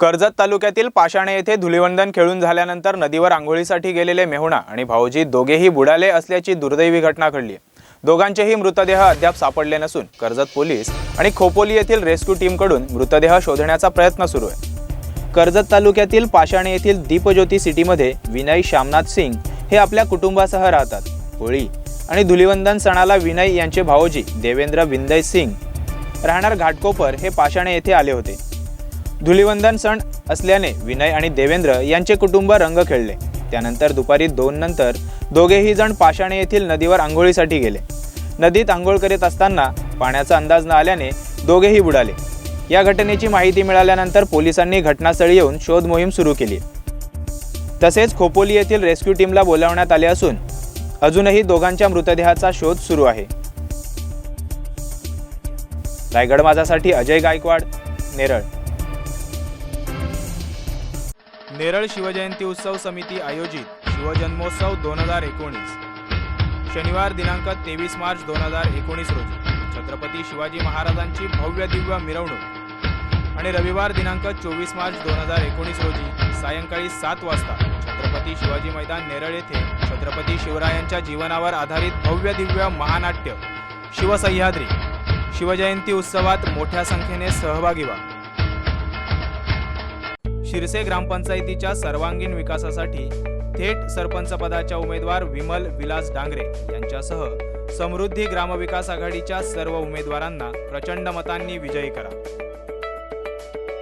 कर्जत तालुक्यातील पाषाणे येथे धुलिवंदन खेळून झाल्यानंतर नदीवर आंघोळीसाठी गेलेले मेहुणा आणि भाऊजी दोघेही बुडाले असल्याची दुर्दैवी घटना घडली. आहे. दोघांचेही मृतदेह अद्याप सापडले नसून कर्जत पोलीस आणि खोपोली येथील रेस्क्यू टीमकडून मृतदेह शोधण्याचा प्रयत्न सुरू आहे. कर्जत तालुक्यातील पाषाणे येथील दीपज्योती सिटीमध्ये विनय श्यामनाथ सिंग हे आपल्या कुटुंबासह राहतात. होळी आणि धुलिवंदन सणाला विनय यांचे भाऊजी देवेंद्र विंदय सिंग राहणार घाटकोपर हे पाषाणे येथे आले होते. धुलिवंदन सण असल्याने विनय आणि देवेंद्र यांचे कुटुंब रंग खेळले. त्यानंतर दुपारी दोन नंतर दोघेही जण पाषाणे येथील नदीवर आंघोळीसाठी गेले. नदीत आंघोळ करीत असताना पाण्याचा अंदाज न आल्याने दोघेही बुडाले. या घटनेची माहिती मिळाल्यानंतर पोलिसांनी घटनास्थळी येऊन शोध मोहीम सुरू केली. तसेच खोपोली येथील रेस्क्यू टीमला बोलावण्यात आले असून अजूनही दोघांच्या मृतदेहाचा शोध सुरू आहे. रायगड माझासाठी अजय गायकवाड नेरळ. नेरळ शिवजयंती उत्सव समिती आयोजित शिवजन्मोत्सव दोन हजार एकोणीस. शनिवार दिनांक तेवीस मार्च दोन हजार एकोणीस रोजी. छत्रपती शिवाजी महाराजांची भव्य दिव्य मिरवणूक. आणि रविवार दिनांक चोवीस मार्च दोन हजार एकोणीस रोजी सायंकाळी सात वाजता छत्रपती शिवाजी मैदान नेरळ येथे छत्रपती शिवरायांच्या जीवनावर आधारित भव्य दिव्य महानाट्य शिवसह्याद्री. शिवजयंती उत्सवात मोठ्या संख्येने सहभागी व्हा. शिरसे ग्रामपंचायतीच्या सर्वांगीण विकासासाठी थेट सरपंच पदाच्या उमेदवार विमल विलास डांगरे यांच्यासह समृद्धी ग्रामविकास आघाडीच्या सर्व उमेदवारांना प्रचंड मतांनी विजयी करा.